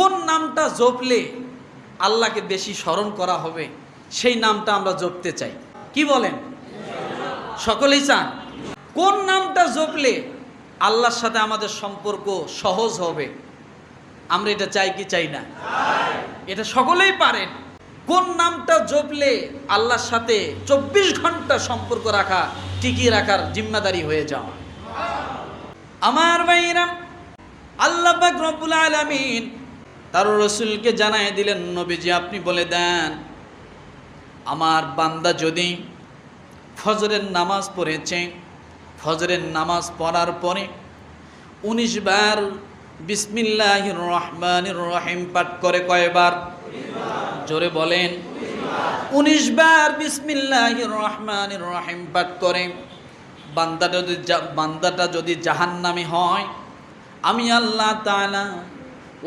কোন নামটা জপলে আল্লাহকে বেশি স্মরণ করা হবে? সেই নামটা আমরা জপতে চাই। কি বলেন? সকলেই চান? কোন নামটা জপলে আল্লাহর সাথে আমাদের সম্পর্ক সহজ হবে? আমরা এটা চাই কি চাই না? এটা সকলেই পারেন কোন নামটা জপলে আল্লাহর সাথে চব্বিশ ঘণ্টা সম্পর্ক রাখা, টিকিয়ে রাখার জিম্মাদারি হয়ে যাওয়া? আমার ভাইরাম আল্লাহ রব্বুল আলামিন তার রসুলকে জানাই দিলেন, নবীজি, আপনি বলে দেন, আমার বান্দা যদি ফজরের নামাজ পড়েছে, ফজরের নামাজ পড়ার পরে উনিশ বার বিসমিল্লাহ রহমান রহিম পাঠ করে কয়বার? জোরে বলেন, উনিশ বার বিসমিল্লাহ রহমান রহিম পাঠ করে। বান্দাটা যদি বান্দাটা যদি জাহান্নামি হয়, আমি আল্লাহ তাআলা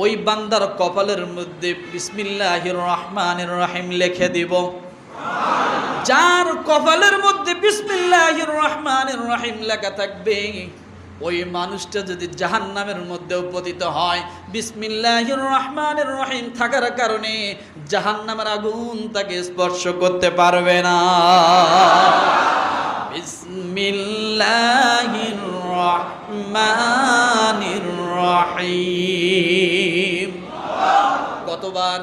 ওই বান্দার কপালের মধ্যে বিসমিল্লাহ রহমান রহিম লিখে দিব। যার কপালের মধ্যে বিসমিল্লাহির রহমানির রহিম লেখা থাকবে, ওই মানুষটা যদি জাহান্নামের মধ্যেও পতিত হয়, বিসমিল্লাহির রহমানির রহিম থাকার কারণে জাহান্নামের আগুন তাকে স্পর্শ করতে পারবে না। বিসমিল্লাহির রহমানির রহিম। কতবার?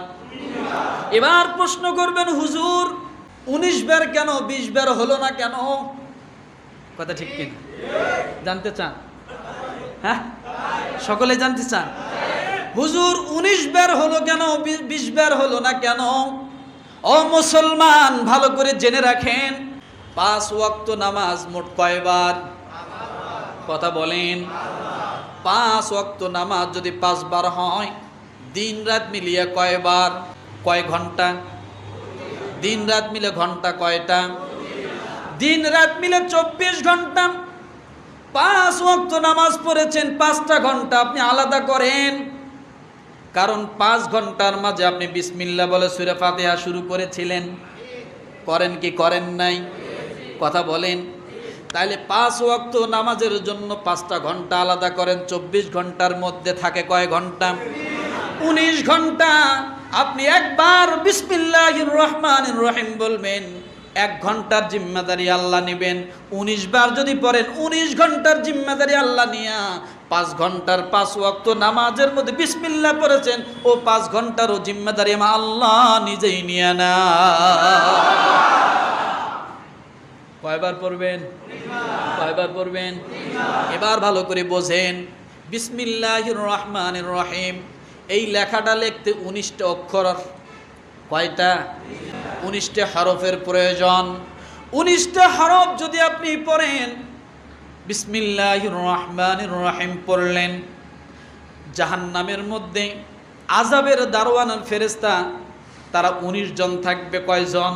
এবার প্রশ্ন করবেন, হুজুর, উনিশ বার কেন, বিশ বার হলো না কেন? কথা ঠিক কিনা? জানতে চান? হ্যাঁ? সকলে জানতে চান? হুজুর, উনিশ বার হলো কেন বিশ বার হলো না কেন? ও মুসলমান, ভালো করে জেনে রাখেন, পাঁচ ওয়াক্ত নামাজ মোট কয়বার? কথা বলেন। পাঁচ ওয়াক্ত নামাজ যদি পাঁচবার হয় দিন রাত মিলিয়ে কয়বার? কয় ঘণ্টা? দিন রাত মিলে ঘণ্টা কয়টা? দিন রাত মিলে চব্বিশ ঘণ্টা। পাঁচ ওয়াক্ত নামাজ পড়েছেন, পাঁচটা ঘণ্টা। আপনি আলাদা করেন। কারণ পাঁচ ঘণ্টার মাঝে আপনি বিসমিল্লা বলে সুরে ফাতিহা শুরু করেছিলেন। করেন কি করেন নাই? কথা বলেন। তাইলে পাঁচ ওয়াক্ত নামাজের জন্য পাঁচটা ঘণ্টা আলাদা করেন। চব্বিশ ঘণ্টার মধ্যে থাকে কয় ঘণ্টা? উনিশ ঘণ্টা আপনি একবার বিসমিল্লাহির রহমানির রহিম বলবেন। এক ঘণ্টার জিম্মাদারি আল্লাহ নেবেন। উনিশ বার যদি পড়েন, উনিশ ঘণ্টার জিম্মাদারি আল্লাহ নিয়া। পাঁচ ঘণ্টার পাঁচ ওয়াক্ত নামাজের মধ্যে বিসমিল্লা পড়েছেন, ও পাঁচ ঘন্টারও জিম্মাদারি আমা আল্লাহ নিজেই নিয়ে না। কয়বার পড়বেন? কয়বার পড়বেন? এবার ভালো করে বোঝেন। বিসমিল্লাহির রহমানির রহিম। এই লেখাটা লিখতে উনিশটা অক্ষর, কয়টা? উনিশটা হরফের প্রয়োজন। উনিশটা হরফ যদি আপনি পড়েন, বিসমিল্লাহির রহমানির রহিম পড়লেন। জাহান্নামের মধ্যে আজাবের দারোয়ান ফেরেস্তা তারা উনিশ জন থাকবে কয়জন?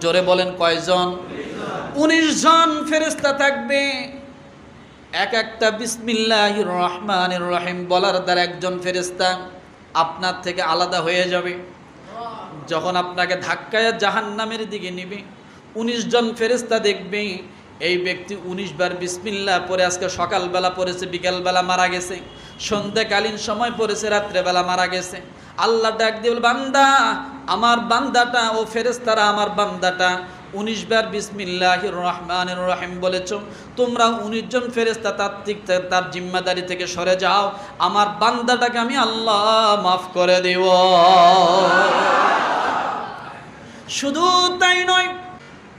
জোরে বলেন কয়জন? উনিশ জন ফেরেস্তা থাকবে। এক একটা বিসমিল্লাহ রহমানির রহিম বলার দ্বারা একজন ফেরেস্তা আপনার থেকে আলাদা হয়ে যাবে। যখন আপনাকে ধাক্কায় জাহান নামের দিকে নিবে, উনিশ জন ফেরেস্তা দেখবে, এই ব্যক্তি উনিশ বার বিসমিল্লা পরে আজকে সকালবেলা পড়েছে, বিকালবেলা মারা গেছে, সন্ধ্যাকালীন সময় পড়েছে, রাত্রেবেলা মারা গেছে। আল্লাহ ডাক দিয়ে বান্দা, আমার বান্দাটা ও ফেরেস্তারা আমার বান্দাটা উনিশ বার বিসমিল্লাহ রহমানের রহিম বলেছ। তোমরা উনিশ জন ফেরেস্তা থেকে- তার জিম্মাদারি থেকে সরে যাও। আমার বান্দাটাকে আমি আল্লাহ মাফ করে দেব। শুধু তাই নয়,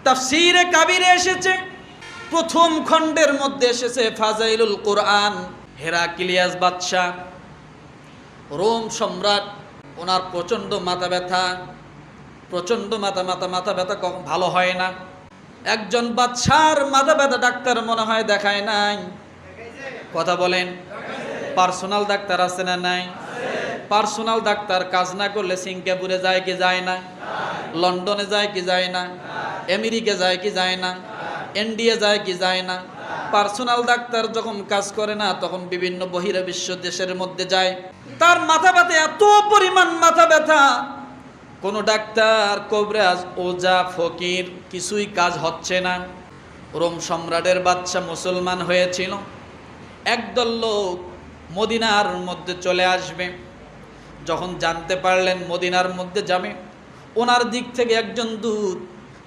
তাফসিরে কাবিরে এসেছে। প্রথম খণ্ডের মধ্যে এসেছে ফাজাইলুল কোরআন, হেরাকিলিয়াস বাদশাহ, রোম সম্রাট, ওনার প্রচণ্ড মাথা ব্যথা প্রচণ্ড মাথা মাথা মাথা ব্যথা ভালো হয় না। একজন বাচ্চার মাথা ব্যথা ডাক্তার মনে হয় দেখায় নাই। কথা বলেন, পার্সোনাল ডাক্তার আছে না নাই? পার্সোনাল ডাক্তার কাজ না করলে সিঙ্গাপুরে যায় কি যায় না? লন্ডনে যায় কি যায় না? আমেরিকা যায় কি যায় না? ইন্ডিয়া যায় কি যায় না? পার্সোনাল ডাক্তার যখন কাজ করে না, তখন বিভিন্ন বহিরা বিশ্ব দেশের মধ্যে যায়। তার মাথা ব্যথা, এত পরিমাণ মাথা ব্যথা। কোনো ডাক্তার, কবরাজ, ওজা, ফকির, কিছুই কাজ হচ্ছে না। রোম সম্রাটের বাচ্চা মুসলমান হয়েছিল। একদল লোক মদিনার মধ্যে চলে আসবে। যখন জানতে পারলেন মদিনার মধ্যে যাবে, ওনার দিক থেকে একজন দূত,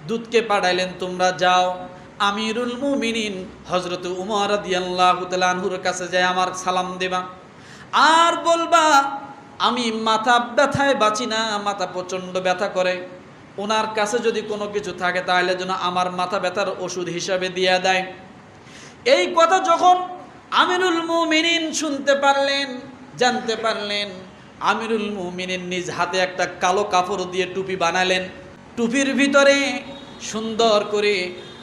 দূতকে পাঠাইলেন, তোমরা যাও। আমিরুল মুমিনিন হজরত উমর দিয়াল্লাহ কাছে যায়, আমার সালাম দেবা। আর বলবা আমি মাথা ব্যথায় বাঁচি না, মাথা প্রচণ্ড ব্যথা করে। ওনার কাছে যদি কোনো কিছু থাকে, তাহলে যেন আমার মাথা ব্যথার ওষুধ হিসাবে দিয়ে দেয়। এই কথা যখন আমিরুল মুমিনিন শুনতে পারলেন, জানতে পারলেন, আমিরুল মুমিনিন নিজ হাতে একটা কালো কাপড় দিয়ে টুপি বানালেন। টুপির ভিতরে সুন্দর করে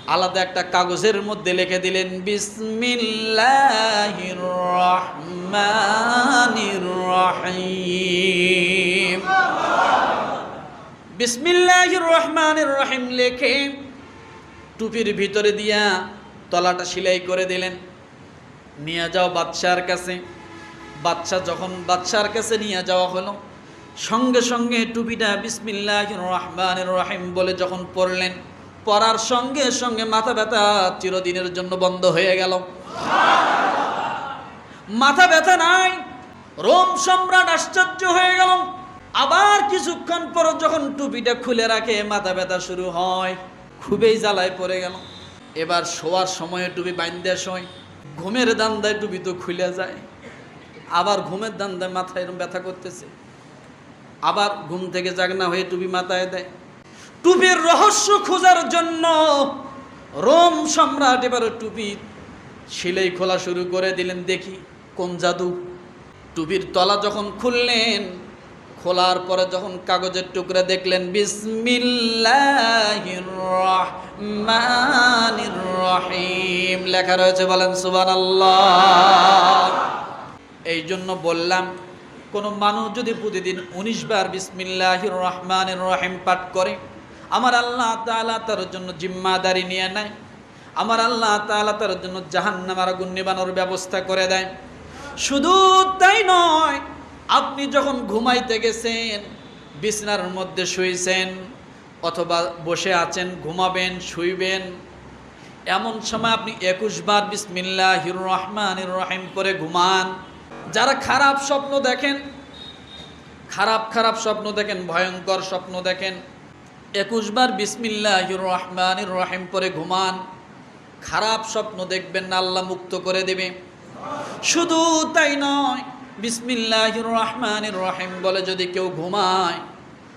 আলাদা একটা কাগজের মধ্যে লিখে দিলেন, বিসমিল্লাহির রহমানির রহিম। বিসমিল্লাহির রহিম লেখে টুপির ভিতরে দিয়া তলাটা সেলাই করে দিলেন। নিয়ে যাও বাদশার কাছে। বাদশা যখন বাদশার কাছে নিয়ে যাওয়া হলো, সঙ্গে সঙ্গে টুপিটা বিসমিল্লাহ রহমানের রহিম বলে যখন পড়লেন পড়ার সঙ্গে সঙ্গে মাথা ব্যথা চিরদিনের জন্য বন্ধ হয়ে গেল। মাথা ব্যথা নাই, রোম সম্রাট আশ্চর্য হয়ে গেল। আবার কিছুক্ষণ পর যখন টুপিটা খুলে রাখে, মাথা ব্যথা শুরু হয়, খুবই জ্বালায় পড়ে গেল। এবার শোয়ার সময়ে টুপি বাইন্দে শোয়, ঘুমের দান্দায় টুপি তো খুলে যায়। আবার ঘুমের দান্দায় মাথায় এরকম ব্যথা করতেছে। আবার ঘুম থেকে জাগনা হয়ে টুপি মাথায় দেয়। টুপির রহস্য খোঁজার জন্য রোম সম্রাট এবার টুপি সেলাই খোলা শুরু করে দিলেন। দেখি কোন জাদু। টুপির তলা যখন খুললেন, খোলার পরে যখন কাগজের টুকরা দেখলেন রহিম। লেখা রয়েছে, বলেন, সুবহানাল্লাহ। এই জন্য বললাম, কোনো মানুষ যদি প্রতিদিন উনিশ বার বিসমিল্লাহির রহমানির রহিম পাঠ করে আমার আল্লাহ তাআলা তার জন্য জিম্মাদারি নিয়ে নেয়। আমার আল্লাহ তাআলা তার জন্য জাহান্নামার আগুন নিবানোর ব্যবস্থা করে দেয়। শুধু তাই নয়, আপনি যখন ঘুমাইতে গেছেন, বিছনার মধ্যে শুয়েছেন অথবা বসে আছেন, ঘুমাবেন, শুইবেন, এমন সময় আপনি একুশ বার বিসমিল্লাহির রহমানির রহিম করে ঘুমান। যারা খারাপ স্বপ্ন দেখেন, খারাপ খারাপ স্বপ্ন দেখেন, ভয়ঙ্কর স্বপ্ন দেখেন একুশ বার বিসমিল্লাহির রহমানির রহিম করে ঘুমান। খারাপ স্বপ্ন দেখবেন না, আল্লাহ মুক্ত করে দেবে। শুধু তাই নয়, বিসমিল্লাহির রহমানির রহিম বলে যদি কেউ ঘুমায়,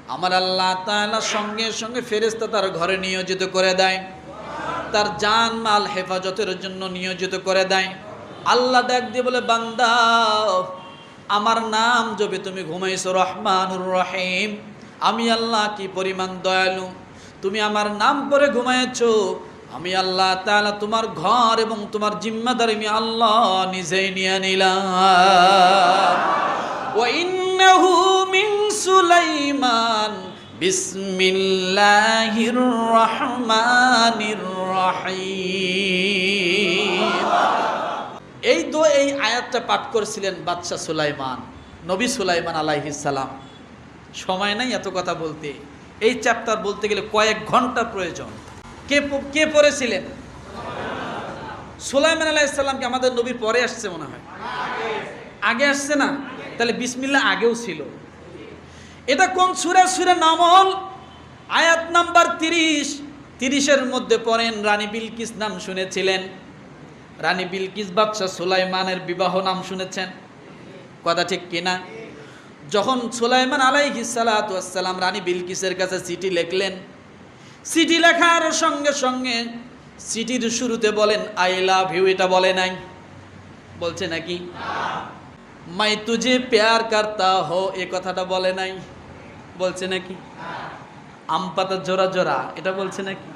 আমার আল্লাহ তাআলা সঙ্গে সঙ্গে ফেরেশতা তার ঘরে নিয়োজিত করে দেয়। তার জান মাল হেফাজতের জন্য নিয়োজিত করে দেয়। আল্লাহ ডাক দিয়ে বলে, বান্দা, আমার নাম জবে তুমি ঘুমাইছো, রহমানুর রহিম। আমি আল্লাহ কি পরিমাণ দয়ালু? তুমি আমার নাম পরে ঘুমায়েছ। আমি আল্লাহ তালা তোমার ঘর এবং তোমার জিম্মাদার আমি আল্লাহ নিজেই নিয়ে নিলাম। সুলাইমান। বিসমিল্লাহির রহমানির রহিম। এই দো এই আয়াতটা পাঠ করেছিলেন বাদশাহ সুলাইমান, নবী সুলাইমান আলাইহিস সালাম। সময় নাই এত কথা বলতে। এই চ্যাপ্টার বলতে গেলে কয়েক ঘণ্টার প্রয়োজন। কে কে পড়েছিলেন? সোলাইমান আলাইহিস সালামকে আমাদের নবীর পরে আসছে মনে হয়। আগে আসছে না? তাহলে বিসমিল্লা আগেও ছিল। এটা কোন সুরে? সুরে নামল? আয়াত নাম্বার তিরিশ। তিরিশের মধ্যে পড়েন, রানী বিলকিস নাম শুনেছিলেন। রানী বিলকিস বাদশাহ সুলাইমানের বিবাহ নাম শুনেছেন। কথা ঠিক কিনা? যখন সুলাইমান আলাইহি সালাম রানী বিলকিসের কাছে চিঠি লিখলেন, চিঠি লেখার সঙ্গে সঙ্গে চিঠির শুরুতে বলেন আই লাভ ইউ এটা বলে নাই। বলছে নাকি? মাই তুঝে প্যার করতা হো এ কথাটা বলে নাই। বলছে নাকি? আম পাতা জোড়া জোড়া এটা বলছে নাকি?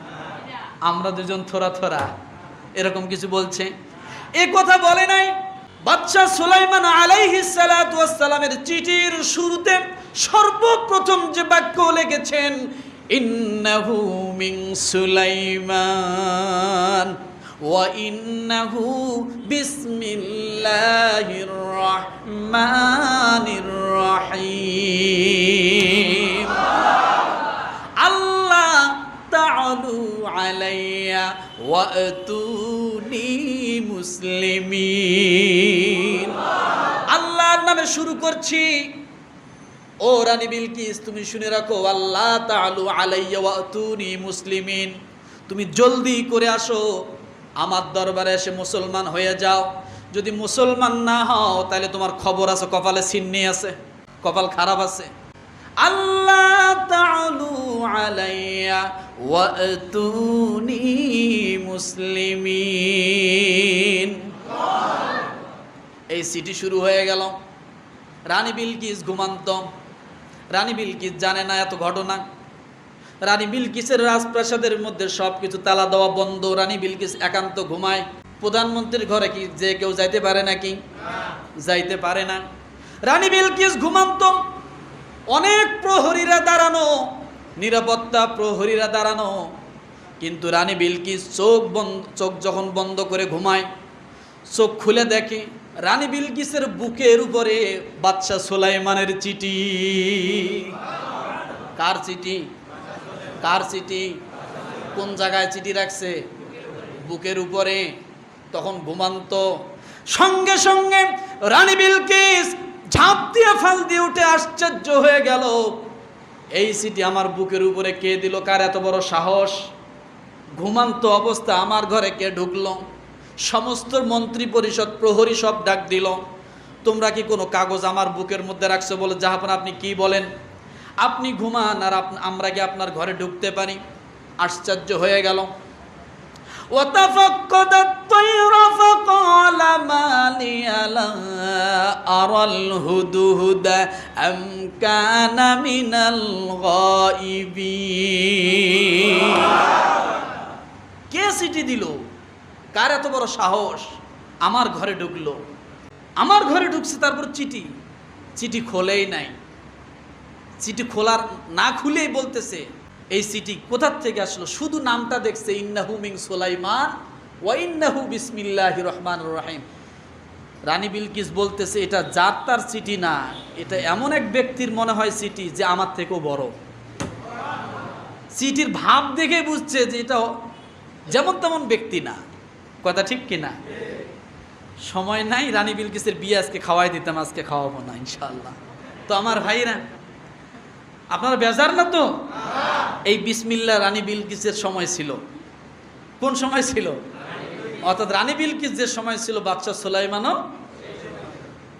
আমরা দুজন থোড়া থোড়া এরকম কিছু বলছে। এ কথা বলে নাই বাদশাহ সুলাইমান আলাইহিস সালাতু ওয়াস সালামের চিঠির শুরুতে সর্বপ্রথম যে বাক্য লিখেছেন, ইন্নাহু মিন সুলাইমান ওয়া ইন্নাহু বিসমিল্লাহির রহমানির রহিম। আল্লাহ তাআলু আলাইয়া ওয়াতুনি মুসলিমিন। আল্লাহর নামে শুরু করছি। ও রানী বিলকিস, তুমি শুনে রাখো আল্লাহ তাআলু আলাইয়া ওয়াতুনি মুসলিমিন। তুমি জলদি করে আসো, আমার দরবারে এসে মুসলমান হয়ে যাও। যদি মুসলমান না হও, তাহলে তোমার খবর আছে, কপালে সিন্নি আছে, কপাল খারাপ আছে। আল্লাহ তাআলু আলাইয়া ওয়াতুনি মুসলিমিন। এই সিটি শুরু হয়ে গেল। রানী বিলকিস ঘুমান্ত। রানী বিলকিস জানে না এত ঘটনা। রানী বিলকিসের রাজপ্রাসাদের মধ্যে সব কিছু তালা দেওয়া বন্ধ। রানী বিলকিস একান্ত ঘুমায়। প্রধানমন্ত্রীর ঘরে কি যে কেউ যাইতে পারে নাকি? যাইতে পারে না। রানী বিলকিস ঘুমান্ত। অনেক প্রহরীরা দাঁড়ানো, নিরাপত্তা প্রহরীরা দাঁড়ানো, কিন্তু রানী বিলকিস চোখ বন্ধ, চোখ যখন বন্ধ করে ঘুমায়, চোখ খুলে দেখে রানী বিলকিসের বুকের উপরে বাদশাহ সোলাইমানের চিঠি। কার চিঠি? কার চিঠি? কোন জায়গায় চিঠি রাখছে? বুকের উপরে। তখন ঘুমান্ত। সঙ্গে সঙ্গে রানী বিলকিস ঝাঁপ দিয়ে ফাল দিয়ে উঠে আশ্চর্য হয়ে গেল। এই সিটি আমার বুকের উপরে কে দিল? কার এত বড় সাহস? ঘুমান্ত অবস্থা আমার ঘরে কে ঢুকল? সমস্ত মন্ত্রী পরিষদ প্রহরী সব ডাক দিল। তোমরা কি কোনো কাগজ আমার বুকের মধ্যে রাখছো বলে জাহাপন আপনি কি বলেন? আপনি ঘুমান আর আমরা কি আপনার ঘরে ঢুকতে পারি? আশ্চর্য হয়ে গেল। ওতাফাক্কাদাত তায়রা ফাকালা আলা কে সিটি দিল? কার এত বড় সাহস? আমার ঘরে ঢুকলো। আমার ঘরে ঢুকছে, তারপর চিঠি। চিঠি খোলেই নাই। চিঠি খোলার না খুলেই বলতেছে, এই চিঠি কোথার থেকে আসলো? শুধু নামটা দেখছে, ইন্নাহু মিং সোলাইমান ওয়াইন্নাহু বিসমিল্লাহ রহমান রহিম। রানী বিলকিস বলতেছে, এটা যার তার চিঠি না, এটা এমন এক ব্যক্তির মনে হয় চিঠি যে আমার থেকেও বড়। চিঠির ভাব দেখে বুঝছে যে এটা যেমন তেমন ব্যক্তি না। কথা ঠিক কিনা? সময় নাই রানী বিলকিসের বিয়ে আজকে খাওয়াই দিতাম, আজকে খাওয়াবো না ইনশাল্লাহ তো আমার ভাইরা, আপনারা বেজার না তো? এই বিসমিল্লা রানী বিলকিসের সময় ছিল। কোন সময় ছিল? অর্থাৎ রানী বিলকিস যে সময় ছিল বাচ্চা সোলাইমানও,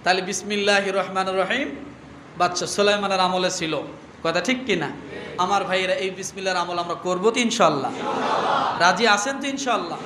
তাহলে বিসমিল্লাহ রহমান রহিম বাচ্চা সোলাইমানের আমলে ছিল। কথা ঠিক কিনা? আমার ভাইয়েরা, এই বিসমিল্লার আমল আমরা করব তো ইনশাল্লাহ। রাজি আছেন তো ইনশাল্লাহ?